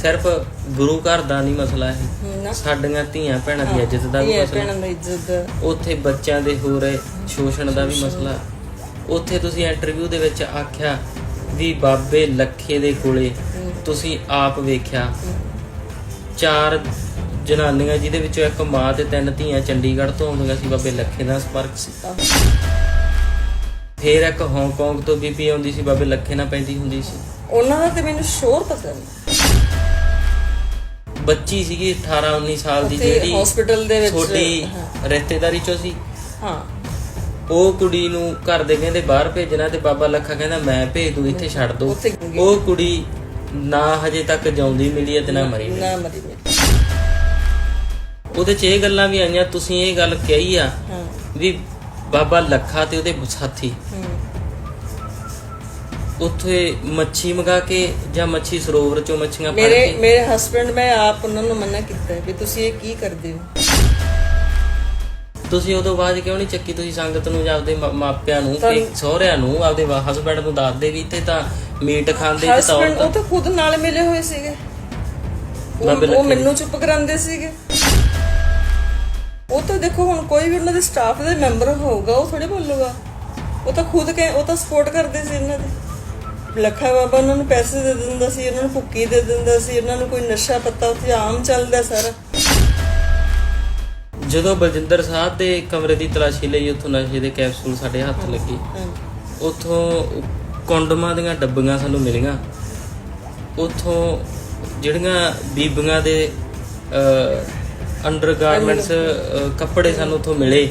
ਸਿਰਫ ਗੁਰੂ ਘਰ ਦਾ ਨਹੀਂ ਮਸਲਾ ਹੈ ਸਾਡੀਆਂ ਧੀਆਂ ਭੈਣਾਂ ਦੀ ਇੱਜ਼ਤ ਦਾ ਵੀ ਮਸਲਾ। ਉੱਥੇ ਬੱਚਿਆਂ ਦੇ ਹੋ ਰਹੇ ਸ਼ੋਸ਼ਣ ਦਾ ਵੀ ਮਸਲਾ। ਉੱਥੇ ਤੁਸੀਂ ਇੰਟਰਵਿਊ ਦੇ ਵਿੱਚ ਆਖਿਆ ਵੀ ਬਾਬੇ ਲੱਖੇ ਦੇ ਕੋਲੇ ਤੁਸੀਂ ਆਪ ਵੇਖਿਆ। ਚਾਰ ਜਨਾਨੀਆਂ ਜਿਹਦੇ ਵਿੱਚੋਂ ਇੱਕ ਮਾਂ ਤੇ ਤਿੰਨ ਧੀਆਂ ਚੰਡੀਗੜ੍ਹ ਤੋਂ ਆਉਂਦੀਆਂ ਸੀ ਬਾਬੇ ਲੱਖੇ ਦਾ ਸੰਪਰਕ ਸੀ। ਫੇਰ ਇੱਕ ਹਾਂਗਕਾਂਗ ਤੋਂ ਬੀਬੀ ਆਉਂਦੀ ਸੀ ਬਾਬੇ ਲੱਖੇ ਨਾਲ ਪੈਂਦੀ ਹੁੰਦੀ ਸੀ। ਉਹਨਾਂ ਦਾ ਤੇ ਮੈਨੂੰ ਸ਼ੋਰ ਪਤਾ ਨਹੀਂ ਬੱਚੀ ਸੀਗੀ 18 19 ਸਾਲ ਦੀ ਉੱਥੇ ਜਿਹੜੀ hospital ਦੇ ਵਿੱਚ, ਛੋਟੀ। ਰਿਸ਼ਤੇਦਾਰੀ ਚੋਂ ਸੀ। ਹਾਂ। ਉਹ ਕੁੜੀ ਨੂੰ ਘਰ ਦੇ ਕਹਿੰਦੇ ਬਾਹਰ ਭੇਜਣਾ ਤੇ ਬਾਬਾ ਲੱਖਾ ਕਹਿੰਦਾ ਮੈਂ ਭੇਜ ਦੂੰ ਇੱਥੇ ਛੱਡ ਦੋ। ਉੱਥੇ ਗਈ। ਉਹ ਕੁੜੀ ਨਾ ਹਜੇ ਤੱਕ ਜਿਉਂਦੀ ਮਿਲੀ ਹੈ ਤੇ ਨਾ ਮਰੀ ਮਿਲੀ। ਨਾ ਮਰੀ ਉਹਦੇ ਚ ਇਹ ਗੱਲਾਂ ਵੀ ਆਈਆਂ ਤੁਸੀਂ ਇਹ ਗੱਲ ਕਹੀ ਆ ਹਾਂ। ਵੀ ਬਾਬਾ ਲੱਖਾ ਤੇ ਉਹਦੇ ਸਾਥੀ। ਹੂੰ। ਉੱਥੇ ਮੱਛੀ ਮੰਗਾ ਕੇ ਜਾਂ ਮੱਛੀ ਸਰੋਵਰ ਚੋਂ ਮੱਛੀਆਂ ਫੜ ਮੇਰੇ ਕੇ? ਮੇਰੇ ਹਸਬੰਡ ਮੈਂ ਆਪ ਉਹਨਾਂ ਨੂੰ ਮਨਾ ਕੀਤਾ ਹੈ ਵੀ ਤੁਸੀਂ ਇਹ ਕੀ ਕਰਦੇ ਹੋ? ਤੁਸੀਂ ਉਦੋਂ ਬਾਅਦ ਕਿਉਂ ਨਹੀਂ ਚੱਕੀ ਤੁਸੀਂ ਸੰਗਤ ਨੂੰ ਜਾਂ ਆਪਦੇ ਮਾ- ਮਾਪਿਆਂ ਨੂੰ ਤਾਂ- ਕਿ ਸਹੁਰਿਆਂ ਨੂੰ ਆਪਦੇ ਹਸਬੰਡ ਨੂੰ ਦੱਸਦੇ ਵੀ ਇੱਥੇ ਤਾਂ ਮੀਟ ਖਾਂਦੇ ਤੇ ਤੌਰ ਹਸਬੰਡ ਉਹ ਤਾਂ ਖੁਦ ਨਾਲ ਮਿਲੇ ਹੋਏ ਸੀਗੇ। ਉਹ- ਬਾਬੇ ਉਹ ਲੱਖੇ ਮੈਨੂੰ ਚੁੱਪ ਕਰਾਉਂਦੇ ਸੀਗੇ। ਉਹ ਤਾਂ ਦੇਖੋ ਹੁਣ ਕੋਈ ਵੀ ਉਹਨਾਂ ਦੇ ਸਟਾਫ ਦੇ ਮੈਂਬਰ ਹੋਊਗਾ ਉਹ ਥੋੜੇ ਬੋਲੂਗਾ। ਉਹ ਤਾਂ ਖੁਦ ਕੇ ਉਹ ਤਾਂ ਸਪੋਰਟ ਕਰਦੇ ਸੀ ਇਹਨਾਂ ਦੇ। ਲੱਖਾ ਬਾਬਾ ਉਹਨਾਂ ਨੂੰ ਪੈਸੇ ਦੇ ਦਿੰਦਾ ਸੀ ਉਹਨਾਂ ਨੂੰ ਭੁੱਕੀ ਦੇ ਦਿੰਦਾ ਸੀ ਉਹਨਾਂ ਨੂੰ ਕੋਈ ਨਸ਼ਾ ਪੱਤਾ ਉੱਥੇ ਆਮ ਚੱਲਦਾ ਸਾਰਾ। ਜਦੋਂ ਬਲਜਿੰਦਰ ਸਾਹਿਬ ਦੇ ਕਮਰੇ ਦੀ ਤਲਾਸ਼ੀ ਲਈ ਉੱਥੋਂ ਨਸ਼ੇ ਦੇ ਕੈਪਸੂਲ ਸਾਡੇ ਹੱਥ ਲੱਗੇ ਉੱਥੋਂ ਕੰਡਮਾਂ ਦੀਆਂ ਡੱਬੀਆਂ ਸਾਨੂੰ ਮਿਲੀਆਂ। ਉੱਥੋਂ ਜਿਹੜੀਆਂ ਬੀਬੀਆਂ ਦੇ ਅੰਡਰਗਾਰਮੈਂਟਸ ਕੱਪੜੇ ਸਾਨੂੰ ਉੱਥੋਂ ਮਿਲੇ।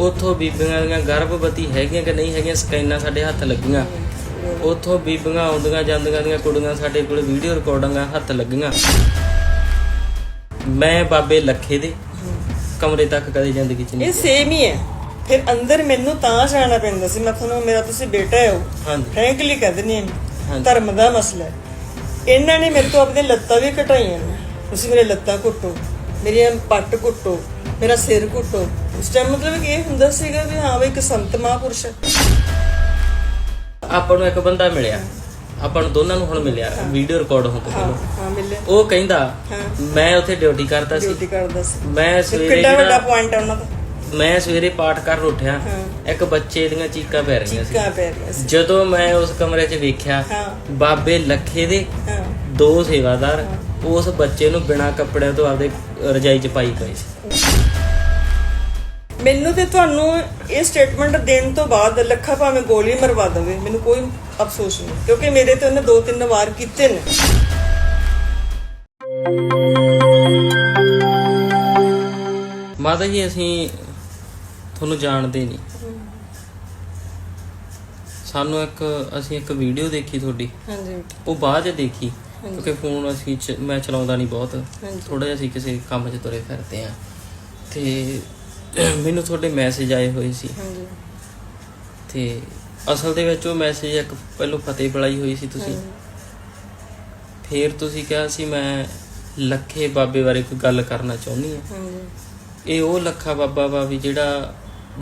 ਉੱਥੋਂ ਬੀਬੀਆਂ ਦੀਆਂ ਗਰਭਵਤੀ ਹੈਗੀਆਂ ਕਿ ਨਹੀਂ ਹੈਗੀਆਂ ਸਕੈਨਾਂ ਸਾਡੇ ਹੱਥ ਲੱਗੀਆਂ। ਉੱਥੋਂ ਬੀਬੀਆਂ ਆਉਂਦੀਆਂ ਜਾਂਦੀਆਂ ਦੀਆਂ ਕੁੜੀਆਂ ਸਾਡੇ ਕੋਲ ਵੀਡੀਓ ਰਿਕਾਰਡਿੰਗਾਂ ਹੱਥ ਲੱਗੀਆਂ। ਮੈਂ ਬਾਬੇ ਲੱਖੇ ਦੇ ਕਮਰੇ ਤੱਕ ਕਦੇ ਜ਼ਿੰਦਗੀ 'ਚ ਨਹੀਂ ਇਹ ਸੇਮ ਹੀ ਹੈ। ਫਿਰ ਅੰਦਰ ਮੈਨੂੰ ਤਾਂ ਜਾਣਾ ਪੈਂਦਾ ਸੀ। ਮੈਂ ਤੁਹਾਨੂੰ ਮੇਰਾ ਤੁਸੀਂ ਬੇਟਾ ਹੋ ਹਾਂਜੀ। ਫ੍ਰੈਂਕਲੀ ਕਹਿ ਦਿੰਦੀ ਹਾਂ। ਧਰਮ ਦਾ ਮਸਲਾ ਹੈ। ਇਹਨਾਂ ਨੇ ਮੇਰੇ ਤੋਂ ਆਪਣੀਆਂ ਲੱਤਾਂ ਵੀ ਕਟਾਈਆਂ ਨੇ। ਤੁਸੀਂ ਮੇਰੇ ਲੱਤਾਂ ਘੁੱਟੋ ਮੇਰੀਆਂ ਪੱਟ ਘੁੱਟੋ ਮੇਰਾ ਸਿਰ ਘੁੱਟੋ ਉਸ ਟਾਈਮ ਮਤਲਬ ਇਹ ਹੁੰਦਾ ਸੀਗਾ ਵੀ ਹਾਂ ਵੀ ਇੱਕ ਸੰਤ ਮਹਾਂਪੁਰਸ਼ ਹੈ। ਆਪਾਂ ਨੂੰ ਇੱਕ ਬੰਦਾ ਮਿਲਿਆ। ਆਪਾਂ ਨੂੰ ਦੋਨਾਂ ਨੂੰ ਹੁਣ ਮਿਲਿਆ। ਵੀਡੀਓ ਰਿਕਾਰਡ ਹਾਂ ਪਹਿਲਾਂ। ਹਾਂ ਮਿਲੇ। ਉਹ ਕਹਿੰਦਾ। ਮੈਂ ਉੱਥੇ ਡਿਊਟੀ ਕਰਦਾ ਸੀ। ਡਿਊਟੀ ਕਰਦਾ ਸੀ। ਮੈਂ ਸਵੇਰੇ ਕਿੱਡਾ ਵੱਡਾ ਪੁਆਇੰਟ ਹੈ ਉਹਨਾਂ ਦਾ। ਮੈਂ ਸਵੇਰੇ ਪਾਠ ਕਰਨ ਉੱਠਿਆ। ਇੱਕ ਬੱਚੇ ਦੀਆਂ ਚੀਕਾਂ ਪੈ ਰਹੀਆਂ ਸੀ। ਪੈ ਜਦੋਂ ਮੈਂ ਉਸ ਕਮਰੇ 'ਚ ਵੇਖਿਆ ਬਾਬੇ ਲੱਖੇ ਦੇ ਦੋ ਸੇਵਾਦਾਰ ਉਸ ਬੱਚੇ ਨੂੰ ਬਿਨਾਂ ਕੱਪੜਿਆਂ ਤੋਂ ਆਪਦੇ ਰਜਾਈ 'ਚ ਪਾਈ ਪਏ ਸੀ। ਮੈਨੂੰ ਤੇ ਤੁਹਾਨੂੰ ਇਹ ਸਟੇਟਮੈਂਟ ਦੇਣ ਤੋਂ ਬਾਅਦ ਲੱਖਾ ਭਾਵੇਂ ਗੋਲੀ ਮਰਵਾ ਦੇਵੇ ਮੈਨੂੰ ਕੋਈ ਅਫਸੋਸ ਨਹੀਂ ਕਿਉਂਕਿ ਮੇਰੇ ਤੇ ਉਹਨੇ ਦੋ ਤਿੰਨ ਵਾਰ ਕੀਤੇ ਨੇ। ਮਾਤਾ ਜੀ ਅਸੀਂ ਤੁਹਾਨੂੰ ਜਾਣਦੇ ਨਹੀਂ। ਸਾਨੂੰ ਇੱਕ ਅਸੀਂ ਇੱਕ ਵੀਡੀਓ ਦੇਖੀ ਤੁਹਾਡੀ। ਹਾਂਜੀ। ਉਹ ਬਾਅਦ 'ਚ ਦੇਖੀ ਕਿਉਂਕਿ ਫੋਨ ਅਸੀਂ ਮੈਂ ਚਲਾਉਂਦਾ ਨਹੀਂ ਬਹੁਤ। ਥੋੜਾ ਜਿਹਾ ਅਸੀਂ ਕਿਸੇ ਕੰਮ 'ਚ ਤੁਰੇ ਫਿਰਦੇ ਆ ਤੇ ਮੈਨੂੰ ਤੁਹਾਡੇ ਮੈਸੇਜ ਆਏ ਹੋਏ ਸੀ। ਹਾਂਜੀ। ਤੇ ਅਸਲ ਦੇ ਵਿੱਚ ਉਹ ਮੈਸੇਜ ਇੱਕ ਪਹਿਲੋਂ ਫਤਿਹ ਬੁਲਾਈ ਹੋਈ ਸੀ ਤੁਸੀਂ। ਫਿਰ ਤੁਸੀਂ ਕਿਹਾ ਸੀ ਮੈਂ ਲੱਖੇ ਬਾਬੇ ਬਾਰੇ ਕੋਈ ਗੱਲ ਕਰਨਾ ਚਾਹੁੰਦੀ ਹਾਂ। ਹਾਂਜੀ। ਇਹ ਉਹ ਲੱਖਾ ਬਾਬਾ ਵਾ ਵੀ ਜਿਹੜਾ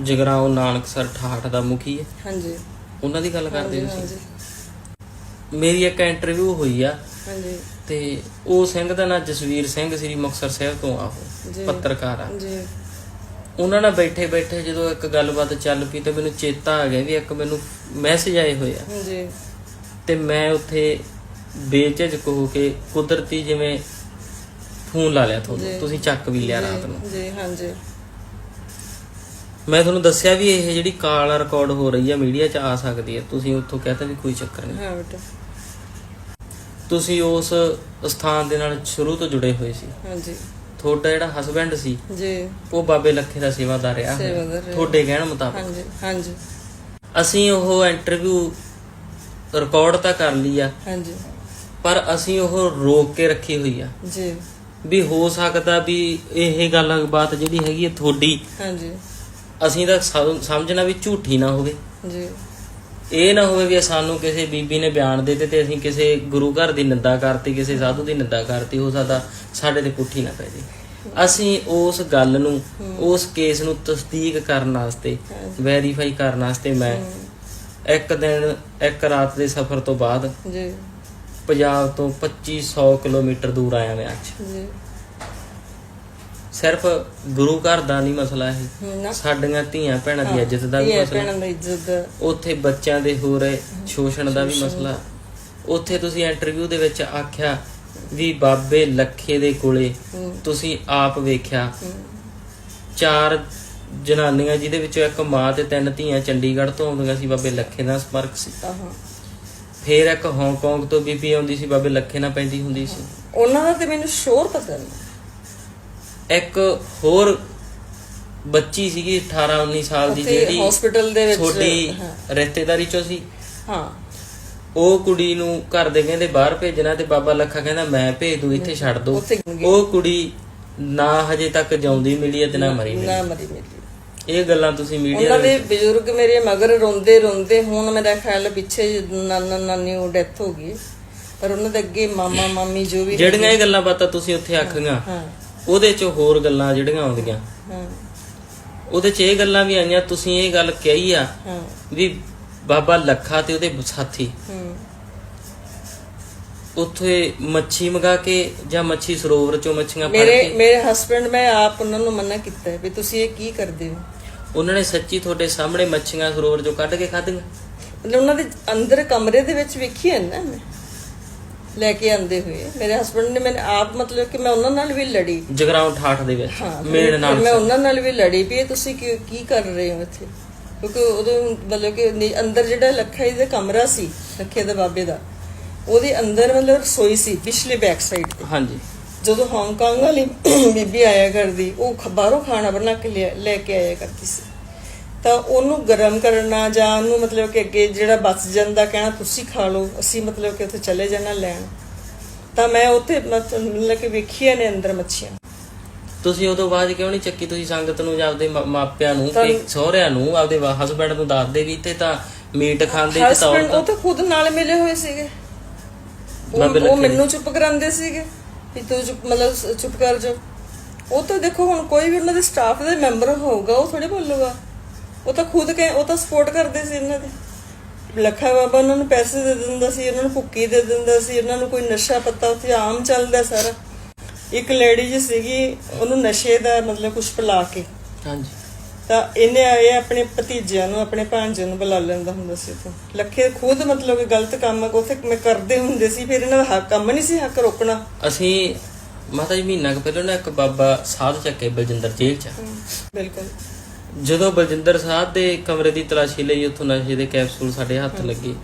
ਜਗਰਾਉਂ ਨਾਨਕਸਰ ਠਾਠ ਦਾ ਮੁਖੀ ਹੈ। ਹਾਂਜੀ। ਉਹਨਾਂ ਦੀ ਗੱਲ ਕਰਦੇ ਤੁਸੀਂ? ਮੇਰੀ ਇੱਕ ਇੰਟਰਵਿਊ ਹੋਈ ਆ। ਹਾਂਜੀ। ਤੇ ਉਹ ਸਿੰਘ ਦਾ ਨਾਂ ਜਸਵੀਰ ਸਿੰਘ ਸ੍ਰੀ ਮੁਕਤਸਰ ਸਾਹਿਬ ਤੋਂ ਆ ਜੀ। ਉਹ ਪੱਤਰਕਾਰ ਆ। ਜੀ। ਉਹਨਾਂ ਨਾਲ ਬੈਠੇ ਬੈਠੇ ਜਦੋਂ ਇੱਕ ਗੱਲਬਾਤ ਚੱਲ ਪਈ ਤੇ ਮੈਨੂੰ ਚੇਤਾ ਆ ਗਿਆ ਵੀ ਇੱਕ ਮੈਨੂੰ ਮੈਸੇਜ ਆਏ ਹੋਏ ਆ। ਜੀ ਤੇ ਮੈਂ ਉੱਥੇ ਬੇਝਿਜਕ ਹੋ ਕੇ ਕੁਦਰਤੀ ਜਿਵੇਂ ਫੋਨ ਲਾ ਲਿਆ ਤੁਹਾਨੂੰ। ਤੁਸੀਂ ਚੱਕ ਵੀ ਲਿਆ ਰਾਤ ਨੂੰ। ਜੀ ਹਾਂਜੀ। ਮੈਂ ਤੁਹਾਨੂੰ ਦੱਸਿਆ ਵੀ ਇਹ ਜਿਹੜੀ ਕਾਲ ਰਿਕਾਰਡ ਹੋ ਰਹੀ ਆ ਮੀਡੀਆ 'ਚ ਆ ਸਕਦੀ ਹੈ ਤੁਸੀਂ ਉੱਥੋਂ ਕਹਤਾ ਵੀ ਕੋਈ ਚੱਕਰ ਨਹੀਂ। ਹਾਂ ਬੇਟਾ। ਤੁਸੀਂ ਉਸ ਸਥਾਨ ਦੇ ਨਾਲ ਸ਼ੁਰੂ ਤੋਂ ਜੁੜੇ ਹੋਏ ਸੀ। ਹਾਂਜੀ। ਤੁਹਾਡਾ ਜਿਹੜਾ ਹਸਬੰਡ ਸੀ ਜੀ। ਉਹ ਬਾਬੇ ਲੱਖੇ ਦਾ ਸੇਵਾਦਾਰ ਰਿਹਾ ਹੋਇਆ। ਸੇਵਾਦਾਰ ਰਿਹਾ। ਤੁਹਾਡੇ ਕਹਿਣ ਮੁਤਾਬਕ। ਹਾਂਜੀ ਹਾਂਜੀ। ਅਸੀਂ ਉਹ ਇੰਟਰਵਿਊ ਰਿਕਾਰਡ ਤਾਂ ਕਰ ਲਈ ਆ ਹਾਂਜੀ। ਪਰ ਅਸੀਂ ਉਹ ਰੋਕ ਕੇ ਰੱਖੀ ਹੋਈ ਆ। ਜੀ। ਵੀ ਹੋ ਸਕਦਾ ਵੀ ਇਹ ਗੱਲਬਾਤ ਜਿਹੜੀ ਹੈਗੀ ਹੈ ਤੁਹਾਡੀ ਹਾਂਜੀ। ਅਸੀਂ ਤਾਂ ਸਮ- ਸਮਝਣਾ ਵੀ ਝੂਠੀ ਨਾ ਹੋਵੇ। ਜੀ। ਇਹ ਨਾ ਹੋਵੇ ਵੀ ਸਾਨੂੰ ਕਿਸੇ ਬੀਬੀ ਨੇ ਬਿਆਨ ਦੇ ਦਿੱਤੇ ਤੇ ਅਸੀਂ ਕਿਸੇ ਗੁਰੂ ਘਰ ਦੀ ਨਿੰਦਾ ਕਰਤੀ ਕਿਸੇ ਸਾਧੂ ਦੀ ਨਿੰਦਾ ਕਰਤੀ ਹੋ ਸਕਦਾ ਸਾਡੇ ਤੇ ਪੁੱਠੀ ਨਾ ਪੈ ਜੇ। ਅਸੀਂ ਉਸ ਗੱਲ ਨੂੰ ਉਸ ਕੇਸ ਨੂੰ ਤਸਦੀਕ ਕਰਨ ਵਾਸਤੇ ਵੈਰੀਫਾਈ ਕਰਨ ਵਾਸਤੇ ਮੈਂ ਇੱਕ ਦਿਨ ਇੱਕ ਰਾਤ ਦੇ ਸਫ਼ਰ ਤੋਂ ਬਾਅਦ ਜੀ। ਪੰਜਾਬ ਤੋਂ 2500 ਕਿਲੋਮੀਟਰ ਦੂਰ ਆਇਆ ਮੈਂ ਅੱਜ। ਜੀ। ਸਿਰਫ ਗੁਰੂ ਘਰ ਦਾ ਨਹੀਂ ਮਸਲਾ ਇਹ। ਸਾਡੀਆਂ ਧੀਆਂ ਭੈਣਾਂ ਦੀ ਇੱਜ਼ਤ ਦਾ ਵੀ ਮਸਲਾ। ਦੀ ਦਾ। ਉੱਥੇ ਬੱਚਿਆਂ ਦੇ ਹੋ ਰਹੇ ਸ਼ੋਸ਼ਣ ਦਾ ਵੀ ਮਸਲਾ। ਉੱਥੇ ਤੁਸੀਂ ਇੰਟਰਵਿਊ ਦੇ ਵਿੱਚ ਆਖਿਆ ਵੀ ਬਾਬੇ ਲੱਖੇ ਦੇ ਕੋਲੇ। ਤੁਸੀਂ ਆਪ ਵੇਖਿਆ। ਚਾਰ ਜਨਾਨੀਆਂ ਜਿਹਦੇ ਵਿੱਚੋਂ ਇੱਕ ਮਾਂ ਤੇ ਤਿੰਨ ਧੀਆਂ ਚੰਡੀਗੜ੍ਹ ਤੋਂ ਆਉਂਦੀਆਂ ਸੀ ਬਾਬੇ ਲੱਖੇ ਨਾਲ ਸੰਪਰਕ ਸੀ। ਫੇਰ ਇੱਕ ਹਾਂਗਕਾਂਗ ਤੋਂ ਬੀਬੀ ਆਉਂਦੀ ਸੀ ਬਾਬੇ ਲੱਖੇ ਨਾਲ ਪੈਂਦੀ ਹੁੰਦੀ ਸੀ। ਉਹਨਾਂ ਦਾ ਤੇ ਮੈਨੂੰ ਸ਼ੋਰ ਪਤਾ ਨਹੀਂ ਇੱਕ ਹੋਰ ਬੱਚੀ ਸੀਗੀ 18 19 ਸਾਲ ਦੀ ਜਿਹੜੀ hospital ਦੇ ਵਿੱਚ, ਛੋਟੀ। ਰਿਸ਼ਤੇਦਾਰੀ ਚੋਂ ਸੀ। ਹਾਂ। ਉਹ ਕੁੜੀ ਨੂੰ ਘਰ ਦੇ ਕਹਿੰਦੇ ਬਾਹਰ ਭੇਜਣਾ ਤੇ ਬਾਬਾ ਲੱਖਾ ਕਹਿੰਦਾ ਮੈਂ ਭੇਜ ਦੂੰ ਇੱਥੇ ਛੱਡ ਦੋ। ਉਹ ਕੁੜੀ ਨਾ ਹਜੇ ਤੱਕ ਜਿਉਂਦੀ ਮਿਲੀ ਹੈ ਤੇ ਨਾ ਮਰੀ ਮਿਲੀ। ਨਾ ਮਰੀ ਇਹ ਗੱਲਾਂ ਤੁਸੀਂ ਮੀਡੀਆ ਉਹਨਾਂ ਦੇ ਬਜ਼ੁਰਗ ਮੇਰੇ ਮਗਰ ਰੋਂਦੇ ਰੋਂਦੇ ਹੁਣ ਮੇਰਾ ਖਿਆਲ ਪਿੱਛੇ ਨਾਨਾ ਨਾਨੀ ਉਹ ਡੈਥ ਹੋ ਗਈ। ਪਰ ਉਹਨਾਂ ਦੇ ਅੱਗੇ ਮਾਮਾ ਮਾਮੀ ਜੋ ਵੀ ਜਿਹੜੀਆਂ ਇਹ ਗੱਲਾਂ ਬਾਤਾਂ ਤੁਸੀਂ ਉੱਥੇ ਆਖੀਆਂ ਹਾਂ। ਉਹਦੇ ਚ ਹੋਰ ਗੱਲਾਂ ਜਿਹੜੀਆਂ ਆਉਂਦੀਆਂ। ਹਾਂ। ਉਹਦੇ ਚ ਇਹ ਗੱਲਾਂ ਵੀ ਆਈਆਂ ਤੁਸੀਂ ਇਹ ਗੱਲ ਕਹੀ ਆ ਹਾਂ। ਵੀ ਬਾਬਾ ਲੱਖਾ ਤੇ ਉਹਦੇ ਸਾਥੀ। ਹੂੰ। ਉੱਥੇ ਮੱਛੀ ਮਗਾ ਕੇ ਜਾਂ ਮੱਛੀ ਸਰੋਵਰ ਚੋਂ ਮੱਛੀਆਂ ਫੜ ਮੇਰੇ ਕੇ? ਮੇਰੇ ਹਸਬੰਡ ਮੈਂ ਆਪ ਉਹਨਾਂ ਨੂੰ ਮਨਾ ਕੀਤਾ ਹੈ ਵੀ ਤੁਸੀਂ ਇਹ ਕੀ ਕਰਦੇ ਹੋ? ਉਹਨਾਂ ਨੇ ਸੱਚੀ ਤੁਹਾਡੇ ਸਾਹਮਣੇ ਮੱਛੀਆਂ ਸਰੋਵਰ ਚੋਂ ਕੱਢ ਕੇ ਖਾਧੀਆਂ? ਮਤਲਬ ਉਹਨਾਂ ਦੇ ਅੰਦਰ ਕਮਰੇ ਦੇ ਵਿੱਚ ਵੇਖੀ ਹੈ ਨਾ ਮੈਂ? ਲੈ ਕੇ ਆਂਦੇ ਹੋਏ। ਮੇਰੇ ਹਸਬੰਡ ਨੇ ਮੈਨੂੰ ਆਪ ਮਤਲਬ ਕਿ ਮੈਂ ਉਹਨਾਂ ਨਾਲ ਵੀ ਲੜੀ। ਜਗਰਾਉਂ ਠਾਠ ਦੇ ਵਿੱਚ ਫਿਰ ਨਾਲ ਮੈਂ ਉਹਨਾਂ ਨਾਲ ਵੀ ਲੜੀ ਵੀ ਇਹ ਤੁਸੀਂ ਕੀ ਕੀ ਕਰ ਰਹੇ ਹੋ ਇੱਥੇ? ਕਿਉਂਕਿ ਉਦੋਂ ਮਤਲਬ ਕਿ ਅੰਦਰ ਜਿਹੜਾ ਲੱਖਾ ਦਾ ਕਮਰਾ ਸੀ ਲੱਖੇ ਦੇ ਬਾਬੇ ਦਾ ਉਹਦੇ ਅੰਦਰ ਮਤਲਬ ਰਸੋਈ ਸੀ ਪਿਛਲੇ ਬੈਕ ਸਾਈਡ ਤੇ। ਹਾਂਜੀ। ਜਦੋਂ ਹਾਂਗਕਾਂਗ ਵਾਲੀ ਬੀਬੀ ਆਇਆ ਕਰਦੀ ਉਹ ਬਾਹਰੋਂ ਖਾਣਾ ਬਣਾ ਕੇ ਲੈ ਕੇ ਆਇਆ ਕਰਦੀ ਸੀ। ਤਾਂ ਉਹਨੂੰ ਗਰਮ ਕਰਨਾ ਜਾਂ ਉਹਨੂੰ ਮਤਲਬ ਕਿ ਅੱਗੇ ਜਿਹੜਾ ਬਚ ਜਾਂਦਾ ਕਹਿਣਾ ਤੁਸੀਂ ਖਾ ਲਓ ਅਸੀਂ ਮਤਲਬ ਕਿ ਉੱਥੇ ਚਲੇ ਜਾਣਾ ਲੈਣ। ਤਾਂ ਮੈਂ ਉੱਥੇ ਮਤਲਬ ਕਿ ਵੇਖੀਆਂ ਨੇ ਅੰਦਰ ਮੱਛੀਆਂ। ਤੁਸੀਂ ਉਦੋਂ ਬਾਅਦ ਕਿਉਂ ਨਹੀਂ ਚੱਕੀ ਤੁਸੀਂ ਸੰਗਤ ਨੂੰ ਜਾਂ ਆਪਦੇ ਮਾਪਿਆਂ ਨੂੰ ਸਹੁਰਿਆਂ ਨੂੰ ਆਪਦੇ ਹਸਬੰਡ ਨੂੰ ਦੱਸਦੇ ਵੀ ਤੇ ਤਾਂ ਮੀਟ ਖਾਂਦੇ ਤੇ ਤੌਰ ਹਸਬੰਡ ਉਹ ਤਾਂ ਖੁਦ ਨਾਲ ਮਿਲੇ ਹੋਏ ਸੀਗੇ। ਉਹ ਮੈਨੂੰ ਚੁੱਪ ਕਰਾਉਂਦੇ ਸੀਗੇ ਵੀ ਤੂੰ ਚੁੱਪ ਮਤਲਬ ਚੁੱਪ ਕਰ ਜਾ ਉਹ ਤਾਂ ਦੇਖੋ ਹੁਣ ਕੋਈ ਵੀ ਉਹਨਾਂ ਦੇ ਸਟਾਫ ਦੇ ਮੈਂਬਰ ਹੋਊਗਾ ਉਹ ਥੋੜੇ ਬੋਲੂਗਾ। ਉਹ ਤਾਂ ਖੁਦ ਕਹੇ ਉਹ ਤਾਂ ਸਪੋਰਟ ਕਰਦੇ ਸੀ ਇਹਨਾਂ ਦੇ। ਲੱਖਾ ਬਾਬਾ ਉਹਨਾਂ ਨੂੰ ਪੈਸੇ ਦੇ ਦਿੰਦਾ ਸੀ ਉਹਨਾਂ ਨੂੰ ਭੁੱਕੀ ਦੇ ਦਿੰਦਾ ਸੀ ਉਹਨਾਂ ਨੂੰ ਕੋਈ ਨਸ਼ਾ ਪੱਤਾ ਉੱਥੇ ਆਮ ਚੱਲਦਾ ਸਾਰਾ। ਇੱਕ ਲੇਡੀ ਜੀ ਸੀਗੀ ਉਹਨੂੰ ਨਸ਼ੇ ਦਾ ਮਤਲਬ ਕੁਝ ਪਿਲਾ ਕੇ। ਹਾਂਜੀ। ਤਾਂ ਇਹਨੇ ਇਹ ਆਪਣੇ ਭਤੀਜਿਆਂ ਨੂੰ ਆਪਣੇ ਭਾਂਜੇ ਨੂੰ ਬੁਲਾ ਲੈਂਦਾ ਹੁੰਦਾ ਸੀ ਤੋਂ ਲੱਖੇ ਖੁਦ ਮਤਲਬ ਕਿ ਗਲਤ ਕੰਮ ਉਥੇ ਮੈਂ ਕਰਦੇ ਹੁੰਦੇ ਸੀ ਫਿਰ ਇਹਨਾਂ ਦਾ ਕੰਮ ਨਹੀਂ ਸੀ ਹੱਕ ਰੋਕਣਾ। ਅਸੀਂ ਮਾਤਾ ਜੀ ਮਹੀਨਾ ਕੁ ਪਹਿਲਾਂ ਨਾ ਇੱਕ ਬਾਬਾ ਸਾਧ ਚੱਕੇ ਬਲਜਿੰਦਰ ਜੇਲ੍ਹ ਚ। ਬਿਲਕੁਲ। ਜਦੋਂ ਬਲਜਿੰਦਰ ਸਾਧ ਦੇ ਕਮਰੇ ਦੀ ਤਲਾਸ਼ੀ ਲਈ ਉੱਥੋਂ ਨਸ਼ੇ ਦੇ ਕੈਪਸੂਲ ਸਾਡੇ ਹੱਥ ਲੱਗੇ